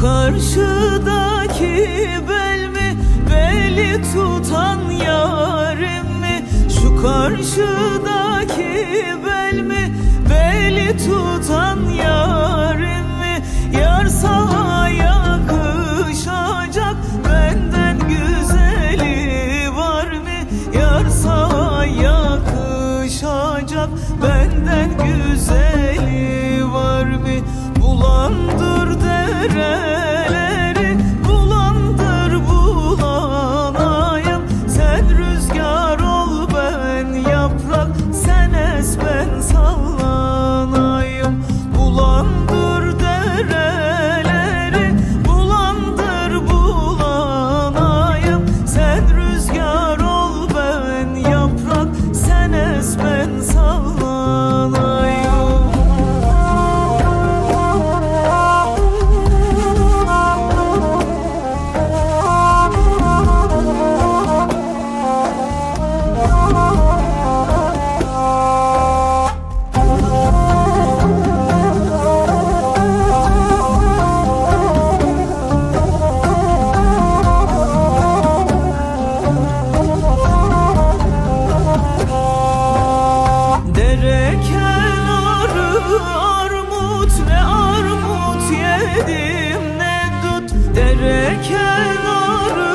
karşıdaki bel mi Beli tutan yarim mi? Şu karşıdaki bel mi Beli tutan yarim mi? Yar sana yakışacak Benden güzeli var mı? Yar sana yakışacak Benden güzeli armut ne armut yedim ne dut Dere kenarı.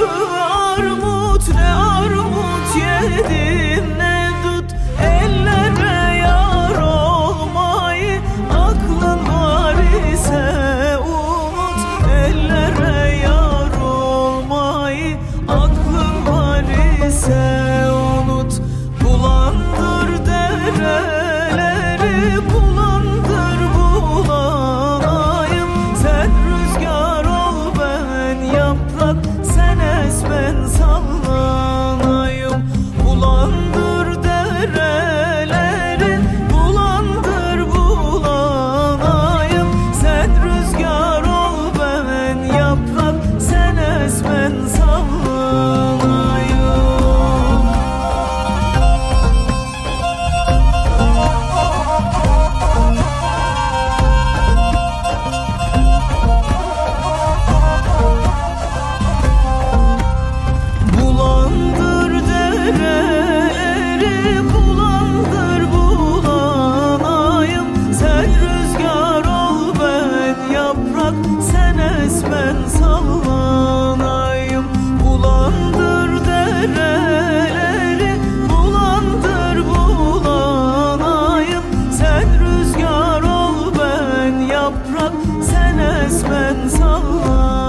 Armut ne armut yedim ne dut. Ellere yar olmayı aklın var ise umut. Ellere yar olmayı aklın var ise unut. Bulandır dereleri bu resmen sallanayım. Bulandır dereleri Bulandır bulanayım. Sen rüzgar ol ben yaprak. Sen esmen sallan.